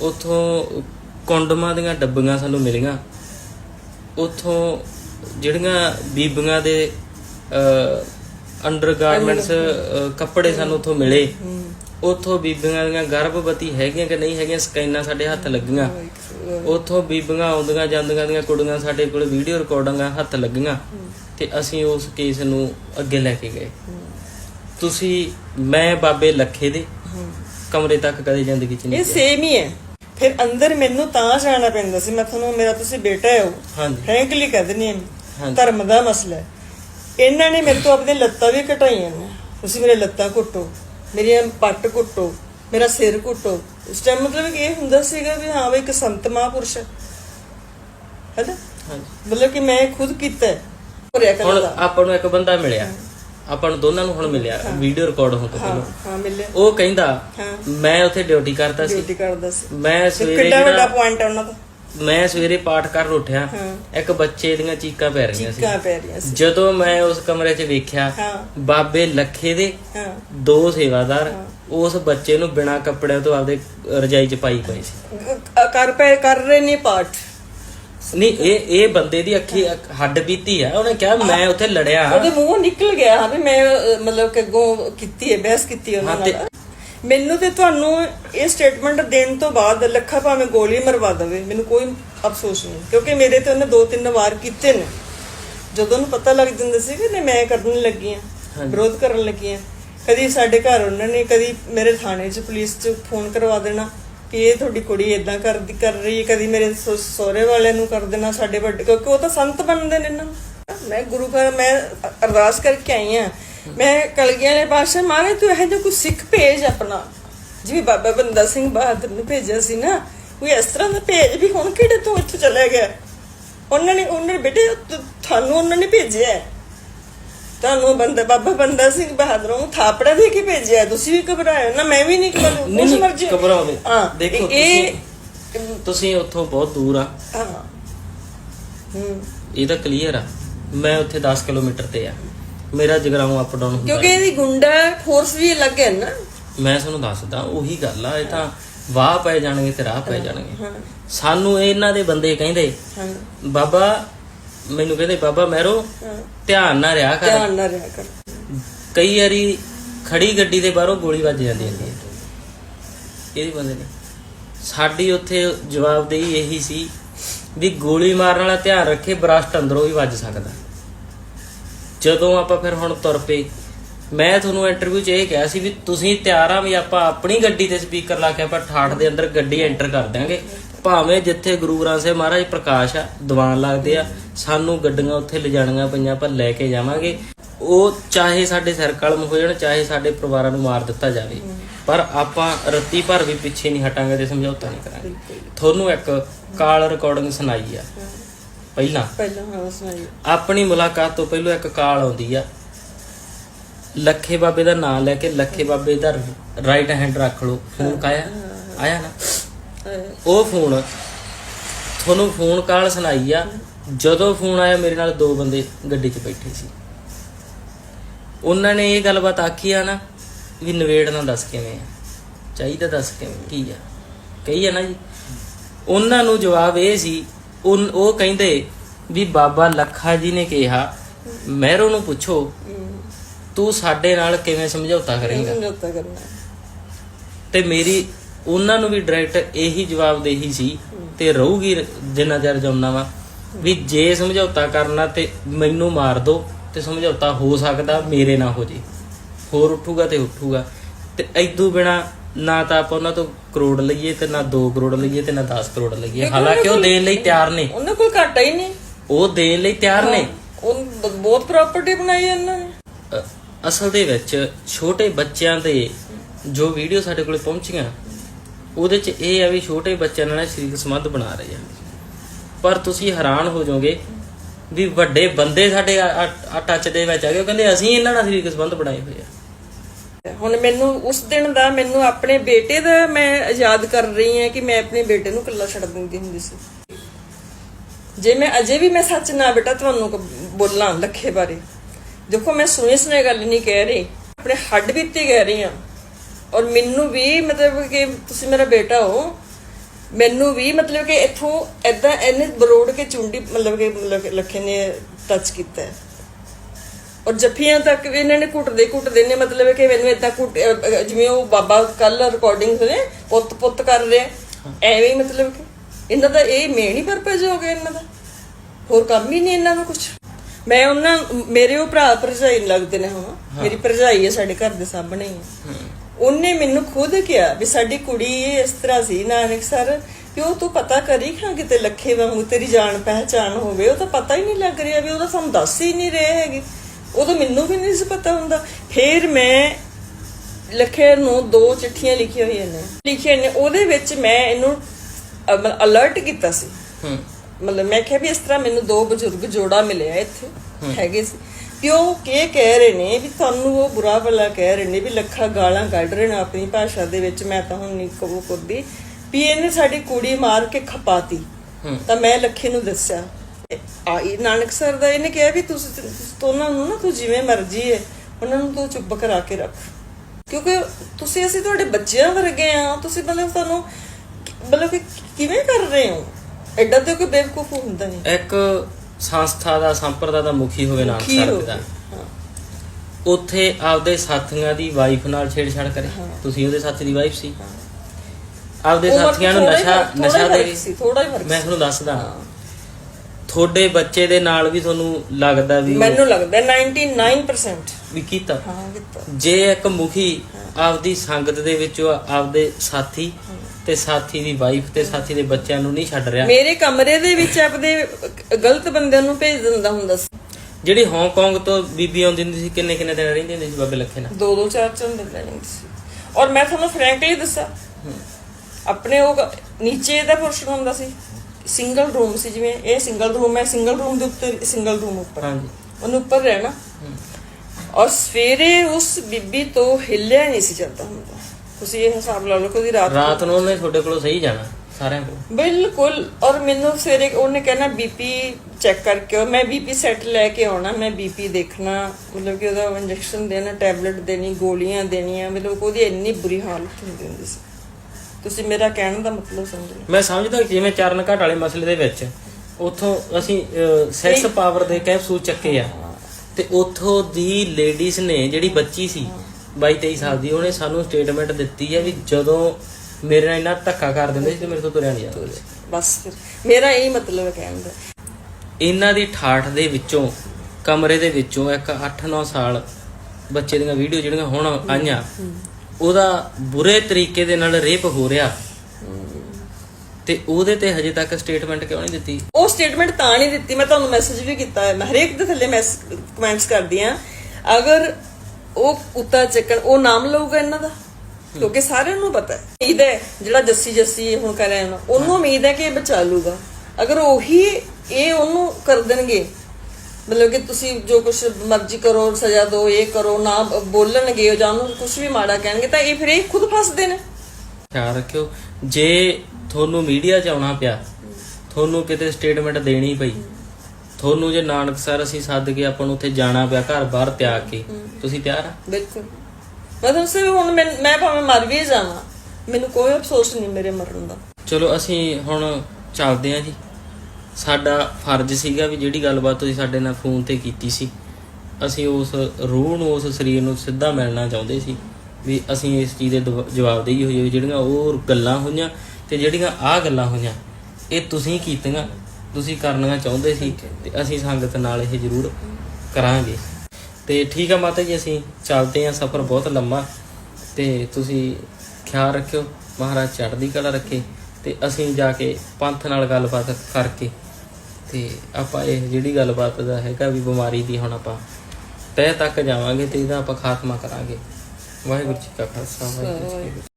ਉਥੋਂ ਕੰਡਮਾਂ ਦੀਆਂ ਡੱਬੀਆਂ ਸਾਨੂੰ ਮਿਲੀਆਂ। ਉਥੋਂ ਜਿਹੜੀਆਂ ਬੀਬੀਆਂ ਦੇ ਅੰਡਰਗਾਰਮੈਂਟਸ ਕੱਪੜੇ ਸਾਨੂੰ ਉਥੋਂ ਮਿਲੇ। ਉਥੋਂ ਬੀਬੀਆਂ ਦੀਆਂ ਗਰਭਵਤੀ ਹੈਗੀਆਂ ਕਿ ਨਹੀਂ ਹੈਗੀਆਂ ਸਕੈਨਾਂ ਸਾਡੇ ਹੱਥ ਲੱਗੀਆਂ। ਉਥੋਂ ਬੀਬੀਆਂ ਆਉਂਦੀਆਂ ਜਾਂਦੀਆਂ ਦੀਆਂ ਕੁੜੀਆਂ ਸਾਡੇ ਕੋਲ ਵੀਡੀਓ ਰਿਕਾਰਡਿੰਗਾਂ ਹੱਥ ਲੱਗੀਆਂ ਤੇ ਅਸੀਂ ਉਸ ਕੇਸ ਨੂੰ ਅੱਗੇ ਲੈ ਕੇ ਗਏ। ਤੁਸੀਂ ਮੈਂ ਬਾਬੇ ਲੱਖੇ ਦੇ ਕਮਰੇ ਤੱਕ ਕਦੇ ਜ਼ਿੰਦਗੀ ਚ ਨਹੀਂ ਇਹ ਸੇਮ ਹੀ ਹੈ। ਫਿਰ ਅੰਦਰ ਮੈਨੂੰ ਤਾਂ ਜਾਣਾ ਪੈਂਦਾ ਸੀ। ਮੈਂ ਤੁਹਾਨੂੰ ਮੇਰਾ ਤੁਸੀਂ ਬੇਟਾ ਹੋ ਹਾਂਜੀ। ਫ੍ਰੈਂਕਲੀ ਕਹਿ ਦਿੰਦੀ ਹਾਂ। ਹਾਂਜੀ। ਧਰਮ ਦਾ ਮਸਲਾ ਹੈ। ਇਹਨਾਂ ਨੇ ਮੇਰੇ ਤੋਂ ਆਪਣੀ ਲੱਤਾਂ ਵੀ ਕਟਾਈਆਂ ਨੇ। ਤੁਸੀਂ ਮੇਰੇ ਲੱਤਾਂ ਘੁੱਟੋ ਮੇਰੀਆਂ ਪੱਟ ਘੁੱਟੋ ਮੇਰਾ ਸਿਰ ਘੁੱਟੋ ਉਸ ਟਾਈਮ ਮਤਲਬ ਕਿ ਇਹ ਹੁੰਦਾ ਸੀਗਾ ਵੀ ਹਾਂ ਵੀ ਇੱਕ ਸੰਤ ਮਹਾਂਪੁਰਸ਼ ਹੈ। ਹੈਨਾ ਹਾਂਜੀ। ਮਤਲਬ ਕਿ ਮੈਂ ਖੁਦ ਕੀਤਾ ਹੈ। ਭਰਿਆ ਹੁਣ ਕਰਦਾ ਆਪਾਂ ਨੂੰ ਇੱਕ ਬੰਦਾ ਮਿਲਿਆ। ਆਪਾਂ ਨੂੰ ਦੋਨਾਂ ਨੂੰ ਹੁਣ ਮਿਲਿਆ ਵੀਡੀਓ ਰਿਕਾਰਡ ਹੋ ਤੋਂ ਹਾਂ ਹਾਂ ਮਿਲਿਆ ਉਹ ਕਹਿੰਦਾ ਮੈਂ ਉੱਥੇ ਡਿਊਟੀ ਕਰਦਾ ਸੀ। ਡਿਊਟੀ ਕਰਦਾ ਸੀ। ਮੈਂ ਸਵੇਰੇ ਕਿੱਡਾ ਵੱਡਾ ਪੁਆਇੰਟ ਹੈ ਉਹਨਾਂ ਦਾ। ਮੈਂ ਸਵੇਰੇ ਪਾਠ ਕਰਨ ਉੱਠਿਆ। ਇੱਕ ਬੱਚੇ ਦੀਆਂ ਚੀਕਾਂ ਪੈ ਰਹੀਆਂ ਸੀ। ਚੀਕਾਂ ਪੈ ਰਹੀਆਂ ਸੀ। ਜਦੋਂ ਮੈਂ ਉਸ ਕਮਰੇ 'ਚ ਵੇਖਿਆ ਬਾਬੇ ਲੱਖੇ ਦੇ ਦੋ ਸੇਵਾਦਾਰ ਉਸ ਬੱਚੇ ਨੂੰ ਬਿਨਾਂ ਕੱਪੜਿਆਂ ਤੋਂ ਆਪਦੇ ਰਜਾਈ 'ਚ ਪਾਈ ਪਏ ਸੀ। ਕ- ਕਰ ਪਏ ਕਰ ਰਹੇ ਨੇ ਪਾਠ। ਨਹੀਂ ਇਹ ਇਹ ਬੰਦੇ ਦੀ ਅੱਖੀ ਹੱਡ ਬੀਤੀ ਆ। ਉਹਨੇ ਕਿਹਾ ਮੈਂ ਉੱਥੇ ਲੜਿਆ। ਉਹਦੇ ਮੂੰਹੋਂ ਨਿਕਲ ਗਿਆ ਹਾਂ ਵੀ ਮੈਂ ਮਤਲਬ ਕਿ ਅੱਗੋਂ ਕੀਤੀ ਹੈ ਬਹਿਸ ਕੀਤੀ ਉਹਨਾਂ ਨਾਲ। ਮੈਨੂੰ ਤੇ ਤੁਹਾਨੂੰ ਇਹ ਸਟੇਟਮੈਂਟ ਦੇਣ ਤੋਂ ਬਾਅਦ ਲੱਖਾ ਭਾਵੇਂ ਗੋਲੀ ਮਰਵਾ ਦੇਵੇ ਮੈਨੂੰ ਕੋਈ ਅਫਸੋਸ ਨਹੀਂ। ਕਿਉਂਕਿ ਮੇਰੇ ਤੇ ਉਹਨੇ ਦੋ ਤਿੰਨ ਵਾਰ ਕੀਤੇ ਨੇ। ਜਦੋਂ ਉਹਨੂੰ ਪਤਾ ਲੱਗ ਜਾਂਦਾ ਸੀ ਕਿ ਮੈਂ ਕਰਨ ਲੱਗੀ ਆ ਵਿਰੋਧ ਕਰਨ ਲੱਗੀ ਆ ਕਦੀ ਸਾਡੇ ਘਰ ਉਹਨਾਂ ਨੇ ਕਦੀ ਮੇਰੇ ਥਾਣੇ 'ਚ ਪੁਲਿਸ 'ਚ ਫੋਨ ਕਰਵਾ ਦੇਣਾ। ਕਿ ਇਹ ਤੁਹਾਡੀ ਕੁੜੀ ਇਦਾਂ ਕਰਦੀ ਕਰ ਰਹੀ ਹੈ, ਕਦੀ ਮੇਰੇ ਸਹੁ- ਵਾਲਿਆਂ ਨੂੰ ਕਰ ਦੇਣਾ ਸਾਡੇ ਵੱਡੇ, ਕਿਉਂਕਿ ਉਹ ਤਾਂ ਸੰਤ ਬਣਦੇ ਨੇ ਨਾ। ਮੈਂ ਗੁਰੂ ਘਰ ਮੈਂ ਅਰਦਾਸ ਕਰਕੇ ਆਈ ਆ ਮੈਂ ਕਲਗੀਆਂ ਵਾਲੇ ਪਾਸ਼ਾ ਮਾਰੇ ਤੂੰ ਇਹ ਜਿਹਾ ਕੋਈ ਸਿੱਖ ਭੇਜ ਆਪਣਾ। ਜਿਵੇਂ ਬਾਬਾ ਬੰਦਾ ਸਿੰਘ ਬਹਾਦਰ ਨੂੰ ਭੇਜਿਆ ਸੀ ਨਾ ਕੋਈ ਇਸ ਤਰ੍ਹਾਂ ਦਾ ਭੇਜ ਵੀ ਹੁਣ ਕਿਹੜੇ ਤੋਂ ਇੱਥੋਂ ਚਲੇ ਗਿਆ? ਉਹਨਾਂ ਨੇ ਉਹਨਾਂ ਨੇ ਬੇਟੇ ਤੁਹਾਨੂੰ ਉਹਨਾਂ ਨੇ ਭੇਜਿਆ। ਤੁਹਾਨੂੰ ਬੰਦਾ ਬਾਬਾ ਬੰਦਾ ਸਿੰਘ ਬਹਾਦਰ ਥਾਪੜਾ ਦੇ ਕੇ ਭੇਜਿਆ। ਤੁਸੀਂ ਵੀ ਘਬਰਾਇਓ ਨਾ ਮੈਂ ਵੀ ਨਹੀਂ ਘਬਰਾਉਂ ਨਹੀਂ, ਨਹੀਂ, ਘਬਰਾਓ ਹਾਂ ਦੇਖੋ, ਇਹ ਤੁਸੀਂ ਉੱਥੋਂ ਬਹੁਤ ਦੂਰ ਆ। ਹਾਂ। ਹੂੰ। ਇਹ ਤਾਂ ਕਲੀਅਰ ਆ। ਮੈਂ ਉੱਥੇ 10 ਕਿਲੋਮੀਟਰ ਤੇ ਆ। ਮੇਰਾ ਜਗਰਾਉਂ ਅਪ ਡਾਊਨ ਹੁੰਦਾ। ਕਿਉਂਕਿ ਇਹਦੀ ਗੁੰਡਾ ਫੋਰਸ ਵੀ ਅਲੱਗ ਹੈ ਨਾ। ਮੈਂ ਤੁਹਾਨੂੰ ਦੱਸਦਾ ਉਹੀ ਗੱਲ ਆ। ਇਹ ਤਾਂ ਵਾਹ ਪੈ ਜਾਣਗੇ ਤੇ ਰਾਹ ਪੈ ਜਾਣਗੇ। ਸਾਨੂੰ ਇਹਨਾਂ ਦੇ ਬੰਦੇ ਕਹਿੰਦੇ ਹਾਂ। ਬਾਬਾ ਮੈਨੂੰ ਕਹਿੰਦੇ ਬਾਬਾ ਮਹਿਰੋ ਧਿਆਨ ਨਾਲ ਰਿਹਾ ਕਰ। ਧਿਆਨ ਨਾਲ ਰਿਹਾ ਕਰ। ਕਈ ਵਾਰੀ ਖੜੀ ਗੱਡੀ ਦੇ ਬਾਹਰੋਂ ਗੋਲੀ ਵੱਜ ਜਾਂਦੀ ਹੁੰਦੀ ਹੈ। ਇਹਦੇ ਬੰਦੇ ਨੇ। ਸਾਡੀ ਉੱਥੇ ਜਵਾਬਦੇਹੀ ਇਹੀ ਸੀ ਵੀ ਗੋਲੀ ਮਾਰਨ ਵਾਲਾ ਧਿਆਨ ਰੱਖੇ ਬਰਸਟ ਅੰਦਰੋਂ ਵੀ ਵੱਜ ਸਕਦਾ। ਜਦੋਂ ਆਪਾਂ ਫਿਰ ਹੁਣ ਤੁਰ ਪਏ ਮੈਂ ਤੁਹਾਨੂੰ ਇੰਟਰਵਿਊ 'ਚ ਇਹ ਕਿਹਾ ਸੀ ਵੀ ਤੁਸੀਂ ਤਿਆਰ ਆ ਵੀ ਆਪਾਂ ਆਪਣੀ ਗੱਡੀ ਤੇ ਸਪੀਕਰ ਲਾ ਕੇ ਆਪਾਂ ਠਾਠ ਦੇ ਅੰਦਰ ਗੱਡੀ ਐਂਟਰ ਕਰ ਦਿਆਂਗੇ। ਭਾਵੇਂ ਜਿੱਥੇ ਗੁਰੂ ਗ੍ਰੰਥ ਸਾਹਿਬ ਮਹਾਰਾਜ ਪ੍ਰਕਾਸ਼ ਆ ਦੀਵਾਨ ਲੱਗਦੇ ਆ ਸਾਨੂੰ ਗੱਡੀਆਂ ਉੱਥੇ ਲਿਜਾਣੀਆਂ ਪਈਆਂ ਪਰ ਲੈ ਕੇ ਜਾਵਾਂਗੇ। ਉਹ ਚਾਹੇ ਸਾਡੇ ਸਿਰ ਕਲਮ ਹੋ ਜਾਣ ਚਾਹੇ ਸਾਡੇ ਪਰਿਵਾਰਾਂ ਨੂੰ ਮਾਰ ਦਿੱਤਾ ਜਾਵੇ। ਪਰ ਆਪਾਂ ਰੱਤੀ ਭਰ ਵੀ ਪਿੱਛੇ ਨਹੀਂ ਹਟਾਂਗੇ ਤੇ ਸਮਝੌਤਾ ਨਹੀਂ ਕਰਾਂਗੇ। ਤੁਹਾਨੂੰ ਇੱਕ ਕਾਲ ਰਿਕਾਰਡਿੰਗ ਸੁਣਾਈ ਆ। ਪਹਿਲਾਂ? ਪਹਿਲਾਂ ਹਾਂ ਸੁਣਾਈ। ਆਪਣੀ ਮੁਲਾਕਾਤ ਤੋਂ ਪਹਿਲਾਂ ਇੱਕ ਕਾਲ ਆਉਂਦੀ ਆ। ਲੱਖੇ ਬਾਬੇ ਦਾ ਨਾਮ ਲੈ ਕੇ ਲੱਖੇ ਬਾਬੇ ਦਾ ਰਾਈਟ ਹੈਂਡ ਰੱਖ ਲਓ। ਫੋਨ ਕਾਇਆ? ਆਇਆ ਨਾ? ਉਹ ਫੋਨ ਤੁਹਾਨੂੰ ਫੋਨ ਕਾਲ ਸੁਣਾਈ ਆ। ਜਦੋਂ ਫੋਨ ਆਇਆ ਮੇਰੇ ਨਾਲ ਦੋ ਬੰਦੇ ਗੱਡੀ 'ਚ ਬੈਠੇ ਸੀ। ਉਹਨਾਂ ਨੇ ਇਹ ਗੱਲਬਾਤ ਆਖੀ ਆ ਨਾ ਵੀ ਨਵੇੜਨਾ ਦੱਸ ਕਿਵੇਂ ਆ। ਚਾਹੀਦਾ ਦੱਸ ਕਿਵੇਂ ਕੀ ਆ। ਕਹੀ ਆ ਨਾ ਜੀ। ਉਹਨਾਂ ਨੂੰ ਜਵਾਬ ਇਹ ਸੀ ਉਹ ਕਹਿੰਦੇ ਵੀ ਬਾਬਾ ਲੱਖਾ ਜੀ ਨੇ ਕਿਹਾ ਮਹਿਰੋ ਨੂੰ ਪੁੱਛੋ ਤੂੰ ਸਾਡੇ ਨਾਲ ਕਿਵੇਂ ਸਮਝੌਤਾ ਕਰੇਂਗਾ? ਸਮਝੌਤਾ ਕਰਨਾ ਤੇ ਮੇਰੀ ਉਹਨਾਂ ਨੂੰ ਵੀ ਡਾਇਰੈਕਟ ਇਹੀ ਜਵਾਬ ਦੇਹੀ ਸੀ ਤੇ ਰਹੂਗੀ ਜਿੰਨਾ ਚਿਰ ਜਾਉਣਾ ਵਾ। ਵੀ ਜੇ ਸਮਝੌਤਾ ਕਰਨਾ ਤੇ ਮੈਨੂੰ ਮਾਰ ਦੋ ਤੇ ਸਮਝੌਤਾ ਹੋ ਸਕਦਾ ਮੇਰੇ ਨਾਲ ਹੋ ਜੇ। ਹੋਰ ਉੱਠੂਗਾ ਤੇ ਉੱਠੂਗਾ। ਤੇ ਐਦੂ ਬਿਨਾ ਨਾ ਤਾਂ ਆਪਾਂ ਉਹਨਾਂ ਤੋਂ ਕਰੋੜ ਲਈਏ ਤੇ ਨਾ 2 ਕਰੋੜ ਲਈਏ ਤੇ ਨਾ 10 ਕਰੋੜ ਲਈਏ। ਹਾਲਾਂਕਿ ਉਹ ਦੇਣ ਲਈ ਤਿਆਰ ਨੇ। ਉਹਨਾਂ ਕੋਲ ਘਾਟਾ ਹੀ ਨਹੀਂ। ਉਹ ਦੇਣ ਲਈ ਤਿਆਰ ਨੇ। ਉਹ ਬਹੁਤ ਪ੍ਰਾਪਰਟੀ ਬਣਾਈ ਹੈ ਇਹਨਾਂ ਨੇ। ਅਸਲ ਦੇ ਵਿੱਚ ਛੋਟੇ ਬੱਚਿਆਂ ਦੇ ਜੋ ਵੀਡੀਓ ਸਾਡੇ ਕੋਲੇ ਪਹੁੰਚੀਆਂ ਉਹਦੇ ਚ ਇਹ ਆ ਵੀ ਛੋਟੇ ਬੱਚਿਆਂ ਨਾਲ ਸਰੀਰਕ ਸੰਬੰਧ ਬਣਾ ਰਹੇ ਆ। ਪਰ ਤੁਸੀਂ ਹੈਰਾਨ ਹੋ ਜਾਓਗੇ ਵੀ ਵੱਡੇ ਬੰਦੇ ਸਾਡੇ ਆ- ਟੱਚ ਦੇ ਵਿੱਚ ਆ ਗਏ। ਉਹ ਕਹਿੰਦੇ ਅਸੀਂ ਇਹਨਾਂ ਨਾਲ ਸਰੀਰਕ ਸੰਬੰਧ ਬਣਾਏ ਹੋਏ ਆ। ਹੁਣ ਮੈਨੂੰ ਉਸ ਦਿਨ ਦਾ ਮੈਨੂੰ ਆਪਣੇ ਬੇਟੇ ਦਾ ਮੈਂ ਯਾਦ ਕਰ ਰਹੀ ਹਾਂ ਕਿ ਮੈਂ ਆਪਣੇ ਬੇਟੇ ਨੂੰ ਇਕੱਲਾ ਛੱਡ ਦਿੰਦੀ ਹੁੰਦੀ ਸੀ। ਜੇ ਮੈਂ ਅਜੇ ਵੀ ਮੈਂ ਸੱਚ ਨਾ ਬੇਟਾ, ਤੁਹਾਨੂੰ ਬੋਲਾਂ ਲੱਖੇ ਬਾਰੇ। ਦੇਖੋ, ਮੈਂ ਸੁਣੀ ਸੁਣੇ ਗੱਲ ਨਹੀਂ ਕਹਿ ਰਹੀ। ਆਪਣੇ ਹੱਡ ਬੀਤੀ ਕਹਿ ਰਹੀ ਹਾਂ। ਔਰ ਮੈਨੂੰ ਵੀ ਮਤਲਬ ਕਿ ਤੁਸੀਂ ਮੇਰਾ ਬੇਟਾ ਹੋ ਮੈਨੂੰ ਵੀ ਮਤਲਬ ਕਿ ਇੱਥੋਂ ਐਦਾਂ ਇਹਨੇ ਬਰੋੜ ਕੇ ਚੁੰਡੀ ਮਤਲਬ ਕਿ ਲੱਖੇ ਨੇ ਟੱਚ ਕੀਤਾ ਹੈ। ਔਰ ਜੱਫੀਆਂ ਤੱਕ ਵੀ ਇਹਨਾਂ ਨੇ ਘੁੱਟਦੇ ਘੁੱਟਦੇ ਨੇ ਮਤਲਬ ਕਿ ਮੈਨੂੰ ਇਦਾਂ ਘੁੱਟ ਜਿਵੇਂ ਉਹ ਬਾਬਾ ਕੱਲ ਰਿਕਾਰਡਿੰਗ ਹੋਏ ਪੁੱਤ ਪੁੱਤ ਕਰ ਰਿਹਾ ਐਵੇਂ ਹੀ ਮਤਲਬ ਕਿ ਇਹਨਾਂ ਦਾ ਇਹ ਮੇਨ ਹੀ ਪਰਪਸ ਹੋ ਗਿਆ ਇਹਨਾਂ ਦਾ। ਹੋਰ ਕੰਮ ਹੀ ਨਹੀਂ ਇਹਨਾਂ ਨੂੰ ਕੁਝ ਮੈਂ ਉਹਨਾਂ ਮੇਰੇ ਉਹ ਭਰਾ ਭਰਜਾਈ ਲੱਗਦੇ ਨੇ ਹੁਣ। ਮੇਰੀ ਭਰਜਾਈ ਹੈ ਸਾਡੇ ਘਰ ਦੇ ਸਾਹਮਣੇ ਹੀ। ਹੈ। ਉਹਨੇ ਮੈਨੂੰ ਖੁਦ ਕਿਹਾ ਵੀ ਸਾਡੀ ਕੁੜੀ ਇਸ ਤਰ੍ਹਾਂ ਸੀ ਨਾਨਕ ਸਰ ਕਿ ਉਹ ਤੂੰ ਪਤਾ ਕਰੀ ਖਾਂ ਕਿਤੇ ਲੱਖੇ ਵਾਂਗੂ ਤੇਰੀ ਜਾਣ ਪਹਿਚਾਣ ਹੋਵੇ ਉਹ ਤਾਂ ਪਤਾ ਹੀ ਨਹੀਂ ਲੱਗ ਰਿਹਾ ਵੀ ਉਹਦਾ ਸਾਨੂੰ ਦੱਸ ਹੀ ਨਹੀਂ ਰਹੇ ਹੈਗੇ। ਉਦੋਂ ਮੈਨੂੰ ਵੀ ਨਹੀਂ ਸੀ ਪਤਾ ਹੁੰਦਾ। ਫਿਰ ਮੈਂ ਲੱਖੇ ਨੂੰ ਦੋ ਚਿੱਠੀਆਂ ਲਿਖੀਆਂ ਹੋਈਆਂ ਨੇ। ਲਿਖੀਆਂ ਨੇ ਉਹਦੇ ਵਿੱਚ ਮੈਂ ਇਹਨੂੰ ਅਲਰਟ ਕੀਤਾ ਸੀ। ਮਤਲਬ ਮੈਂ ਕਿਹਾ ਵੀ ਇਸ ਤਰ੍ਹਾਂ ਮੈਨੂੰ ਦੋ ਬਜ਼ੁਰਗ ਜੋੜਾ ਮਿਲਿਆ ਇੱਥੇ ਹੈਗੇ ਸੀ। ਉਹ ਕੀ ਕਹਿ ਰਹੇ ਨੇ ਵੀ ਤੁਹਾਨੂੰ ਉਹ ਬੁਰਾ ਭਲਾ ਕਹਿ ਰਹੇ ਨੇ ਵੀ ਲੱਖਾਂ ਗਾਲਾਂ ਕੱਢ ਰਹੇ ਨੇ ਆਪਣੀ ਭਾਸ਼ਾ ਦੇ ਵਿੱਚ। ਮੈਂ ਤਾਂ ਹੁਣ ਨਹੀਂ ਕਬੂ ਕਰਦੀ। ਵੀ ਇਹਨੇ ਸਾਡੀ ਕੁੜੀ ਮਾਰ ਕੇ ਖਪਾਤੀ। ਤਾਂ ਮੈਂ ਲੱਖੇ ਨੂੰ ਦੱਸਿਆ। ਆਈ ਨਾਨਕ ਸਰ ਦਾ ਇਹਨੇ ਕਿਹਾ ਵੀ ਤੁਸੀਂ ਤੁਸੀਂ ਦੋਨਾਂ ਨੂੰ ਨਾ ਤੂੰ ਜਿਵੇਂ ਮਰਜ਼ੀ ਹੈ ਉਹਨਾਂ ਨੂੰ ਤੂੰ ਚੁੱਪ ਕਰਾ ਕੇ ਰੱਖ। ਕਿਉਂਕਿ ਤੁਸੀਂ ਅਸੀਂ ਤੁਹਾਡੇ ਬੱਚਿਆਂ ਵਰਗੇ ਆ। ਤੁਸੀਂ ਮਤਲਬ ਤੁਹਾਨੂੰ ਮਤਲਬ ਕਿ ਕਿਵੇਂ ਕਰ ਰਹੇ ਹੋ? ਐਡਾ ਤੇ ਕੋਈ ਬੇਵਕੂਫ ਹੁੰਦਾ ਨਹੀਂ। ਇੱਕ ਸੰਸਥਾ ਦਾ ਸੰਪਰਦਾ ਦਾ ਮੁਖੀ ਹੋਵੇ ਨਾਮ ਦਾ। ਹਾਂ। ਉੱਥੇ ਆਪਦੇ ਸਾਥੀਆਂ ਦੀ ਵਾਈਫ ਨਾਲ ਛੇੜਛਾੜ ਕਰੇ। ਤੁਸੀਂ ਉਹਦੇ ਸਾਥੀ ਦੀ ਵਾਈਫ ਸੀ। ਆਪਦੇ ਉਮਰ ਸਾਥੀਆਂ ਨੂੰ ਥੋੜ੍ਹਾ ਹੀ ਨਸ਼ਾ ਫਰਕ- ਥੋੜ੍ਹਾ ਨਸ਼ਾ ਹੀ ਦੇ ਫ਼ਰਕ ਸੀ ਥੋੜਾ ਹੀ ਫ਼ਰਕ ਮੈਂ ਤੁਹਾਨੂੰ ਦੱਸਦਾ। ਤੁਹਾਡੇ ਬੱਚੇ ਦੇ ਨਾਲ ਵੀ ਤੁਹਾਨੂੰ ਲੱਗਦਾ ਵੀ ਉਹ ਮੈਨੂੰ ਲੱਗਦਾ 99% ਵੀ ਕੀਤਾ। ਹਾਂ ਕੀਤਾ। ਜੇ ਇੱਕ ਮੁਖੀ ਆਪਦੀ ਸੰਗਤ ਦੇ ਵਿੱਚੋਂ ਆਪਦੇ ਸਾਥੀ ਤੇ ਸਾਥੀ ਦੀ ਵਾਈਫ ਤੇ ਸਾਥੀ ਦੇ ਬੱਚਿਆਂ ਨੂੰ ਨਹੀਂ ਛੱਡ ਰਿਹਾ। ਮੇਰੇ ਕਮਰੇ ਦੇ ਵਿੱਚ ਆਪਦੇ ਗਲਤ ਬੰਦਿਆਂ ਨੂੰ ਭੇਜ ਦਿੰਦਾ ਹੁੰਦਾ ਸੀ। ਜਿਹੜੀ ਹਾਂਗਕਾਂਗ ਤੋਂ ਬੀਬੀ ਆਉਂਦੀ ਹੁੰਦੀ ਸੀ ਕਿੰਨੇ ਕਿੰਨੇ ਦਿਨ ਰਹਿੰਦੀ ਹੁੰਦੀ ਸੀ ਬਾਬੇ ਲੱਖੇ ਨਾਲ? ਦੋ ਦੋ ਚਾਰ ਚਾਰ ਦਿਨ ਰਹਿੰਦੇ ਸੀ। ਔਰ ਮੈਂ ਤੁਹਾਨੂੰ ਫ੍ਰੈਂਕਲੀ ਦੱਸਾਂ ਆਪਣੇ ਉਹ ਨੀਚੇ ਦਾ ਪੋਰਸ਼ਨ ਹੁੰਦਾ ਸੀ ਸਿੰਗਲ ਰੂਮ ਸੀ ਜਿਵੇਂ ਇਹ ਸਿੰਗਲ ਰੂਮ ਹੈ ਸਿੰਗਲ ਰੂਮ ਦੇ ਉੱਤੇ ਸਿੰਗਲ ਰੂਮ ਉੱਪਰ। ਹਾਂਜੀ। ਉਹਨੂੰ ਉੱਪਰ ਰਹਿਣਾ। ਔਰ ਸਵੇਰੇ ਉਸ ਬੀਬੀ ਤੋਂ ਹਿੱਲਿਆ ਨਹੀਂ ਸੀ ਜਾਂਦਾ ਹੁੰਦਾ। ਤੁਸੀਂ ਇਹ ਹਿਸਾਬ ਲਾ ਲਓ ਕਿ ਉਹਦੀ ਰਾਤ ਰਾਤ ਨੂੰ ਉਹਨੇ ਤੁਹਾਡੇ ਕੋਲੋਂ ਸਹੀ ਜਾਣਾ ਸਾਰਿਆਂ ਕੋਲ। ਬਿਲਕੁਲ ਔਰ ਮੈਨੂੰ ਸਵੇਰੇ ਉਹਨੇ ਕਹਿਣਾ ਬੀਪੀ ਚੈੱਕ ਕਰਕੇ। ਮੈਂ ਬੀਪੀ ਸੈੱਟ ਲੈ ਕੇ ਆਉਣਾ ਮੈਂ ਬੀਪੀ ਦੇਖਣਾ। ਮਤਲਬ ਕਿ ਉਹਦਾ ਇੰਜੈਕਸ਼ਨ ਦੇਣਾ ਟੈਬਲੇਟ ਦੇਣੀ ਗੋਲੀਆਂ ਦੇਣੀਆਂ ਮਤਲਬ ਉਹਦੀ ਇੰਨੀ ਬੁਰੀ ਹਾਲਤ ਹੁੰਦੀ ਹੁੰਦੀ ਸੀ। ਤੁਸੀਂ ਮੇਰਾ ਕਹਿਣ ਦਾ ਮਤਲਬ ਸਮਝ ਮੈਂ ਸਮਝਦਾ ਕਿ ਜਿਵੇਂ ਚਰਨ ਘਾਟ ਵਾਲੇ ਮਸਲੇ ਦੇ ਵਿੱਚ ਉੱਥੋਂ ਅਸੀਂ ਸੈਕਸ ਪਾਵਰ ਦੇ ਕੈਪਸੂਲ ਚੱਕੇ ਆ। ਤੇ ਉੱਥੋਂ ਦੀ ਲੇਡੀਜ਼ ਨੇ ਜਿਹੜੀ ਬੱਚੀ ਸੀ 22 23 ਸਾਲ ਦੀ ਉਹਨੇ ਸਾਨੂੰ ਸਟੇਟਮੈਂਟ ਦਿੱਤੀ ਹੈ ਵੀ ਜਦੋਂ ਮੇਰੇ ਨਾਲ ਇੰਨਾ ਧੱਕਾ ਕਰ ਦਿੰਦੇ ਸੀ ਤੇ ਮੇਰੇ ਤੋਂ ਤੁਰਿਆ ਨਹੀਂ ਜਾਂਦਾ ਸੀ। ਬਸ ਫਿਰ। ਮੇਰਾ ਇਹ ਮਤਲਬ ਹੈ ਕਹਿਣ ਦਾ ਇਹਨਾਂ ਦੀ ਠਾਠ ਦੇ ਵਿੱਚੋਂ ਕਮਰੇ ਦੇ ਵਿੱਚੋਂ ਇੱਕ 8-9 ਸਾਲ ਬੱਚੇ ਦੀਆਂ ਵੀਡੀਓ ਜਿਹੜੀਆਂ ਹੁਣ ਆਈਆਂ ਉਹਦਾ ਬੁਰੇ ਤਰੀਕੇ ਦੇ ਨਾਲ ਰੇਪ ਹੋ ਰਿਹਾ। ਤੇ ਉਹਦੇ ਤੇ ਹਜੇ ਤੱਕ ਸਟੇਟਮੈਂਟ ਕਿਉਂ ਨਹੀਂ ਦਿੱਤੀ? ਉਹ ਸਟੇਟਮੈਂਟ ਤਾਂ ਨਹੀਂ ਦਿੱਤੀ ਮੈਂ ਤੁਹਾਨੂੰ ਮੈਸੇਜ ਵੀ ਕੀਤਾ ਹੈ। ਮੈਂ ਹਰੇਕ ਦੇ ਥੱਲੇ ਮੈਂ ਕਮੈਂਟਸ ਕਰਦੀ ਆ ਅਗਰ ਉਹ ਕੁੱਤਾ ਚੱਕਣ ਉਹ ਨਾਮ ਲਊਗਾ ਇਹਨਾਂ ਦਾ? ਕਿਉਂਕਿ ਸਾਰਿਆਂ ਨੂੰ ਪਤਾ ਹੈ। ਉਮੀਦ ਹੈ ਜਿਹੜਾ ਜੱਸੀ ਜੱਸੀ ਹੁਣ ਕਰ ਰਿਹਾ ਨਾ ਉਹਨੂੰ ਉਮੀਦ ਹੈ ਕਿ ਇਹ ਬਚਾ ਲੂਗਾ ਅਗਰ ਉਹੀ ਇਹ ਉਹਨੂੰ ਕਰ ਦੇਣਗੇ ਮਤਲਬ ਕਿ ਤੁਸੀਂ ਜੋ ਕੁਝ ਮਰਜ਼ੀ ਕਰੋ ਸਜ਼ਾ ਦਿਓ ਇਹ ਕਰੋ ਨਾ ਬੋਲਣਗੇ ਜਾਂ ਉਹਨੂੰ ਕੁਝ ਵੀ ਮਾੜਾ ਕਹਿਣਗੇ ਤਾਂ ਇਹ ਫਿਰ ਇਹ ਖੁਦ ਫਸਦੇ ਨੇ। ਖਿਆਲ ਰੱਖਿਓ ਜੇ ਤੁਹਾਨੂੰ ਮੀਡੀਆ 'ਚ ਆਉਣਾ ਪਿਆ ਤੁਹਾਨੂੰ ਕਿਤੇ ਸਟੇਟਮੈਂਟ ਦੇਣੀ ਪਈ ਤੁਹਾਨੂੰ ਜੇ ਨਾਨਕ ਸਰ ਅਸੀਂ ਸੱਦ ਕੇ ਆਪਾਂ ਨੂੰ ਉੱਥੇ ਜਾਣਾ ਪਿਆ ਘਰ ਬਾਹਰ ਤਿਆਗ ਕੇ ਤੁਸੀਂ ਤਿਆਰ ਆ? ਬਿਲਕੁਲ। ਮਤਲਬ ਸੇ ਹੁਣ ਮੈਂ ਮੈਂ ਭਾਵੇਂ ਮਰ ਵੀ ਜਾਵਾਂ ਮੈਨੂੰ ਕੋਈ ਅਫਸੋਸ ਨਹੀਂ ਮੇਰੇ ਮਰਨ ਦਾ। ਚਲੋ ਅਸੀਂ ਹੁਣ ਚੱਲਦੇ ਹਾਂ ਜੀ। ਸਾਡਾ ਫਰਜ਼ ਸੀਗਾ ਵੀ ਜਿਹੜੀ ਗੱਲਬਾਤ ਤੁਸੀਂ ਸਾਡੇ ਨਾਲ ਫੋਨ ਤੇ ਕੀਤੀ ਸੀ ਅਸੀਂ ਉਸ ਰੂਹ ਨੂੰ ਉਸ ਸਰੀਰ ਨੂੰ ਸਿੱਧਾ ਮਿਲਣਾ ਚਾਹੁੰਦੇ ਸੀ ਵੀ ਅਸੀਂ ਇਸ ਚੀਜ਼ ਦੇ ਜਵਾਬਦੇਹੀ ਹੋਈ ਹੋਈ ਜਿਹੜੀਆਂ ਉਹ ਗੱਲਾਂ ਹੋਈਆਂ ਤੇ ਜਿਹੜੀਆਂ ਆਹ ਗੱਲਾਂ ਹੋਈਆਂ ਇਹ ਤੁਸੀਂ ਕੀਤੀਆਂ। ਤੁਸੀਂ ਕਰਨਾ ਚਾਹੁੰਦੇ ਸੀ ਤੇ ਅਸੀਂ ਸੰਗਤ ਨਾਲ ਇਹ ਜ਼ਰੂਰ ਕਰਾਂਗੇ। ਤੇ ਠੀਕ ਆ ਮਾਤਾ ਜੀ, ਅਸੀਂ ਚੱਲਦੇ ਹਾਂ, ਸਫ਼ਰ ਬਹੁਤ ਲੰਮਾ। ਤੇ ਤੁਸੀਂ ਖਿਆਲ ਰੱਖਿਓ, ਮਹਾਰਾਜ ਚੜ੍ਹਦੀ ਕਲਾ ਰੱਖੇ ਤੇ ਅਸੀਂ ਜਾ ਕੇ ਪੰਥ ਨਾਲ ਗੱਲਬਾਤ ਕਰਕੇ ਤੇ ਆਪਾਂ ਇਹ ਜਿਹੜੀ ਗੱਲਬਾਤ ਦਾ ਹੈਗਾ ਵੀ ਬਿਮਾਰੀ ਦੀ ਹੁਣ ਆਪਾਂ ਤਹਿ ਤੱਕ ਜਾਵਾਂਗੇ ਤੇ ਇਹਦਾ ਆਪਾਂ ਖਾਤਮਾ ਕਰਾਂਗੇ। ਵਾਹਿਗੁਰੂ ਜੀ ਕਾ ਖਾਲਸਾ, ਵਾਹਿਗੁਰੂ ਜੀ ਕੀ ਫਤਿਹ।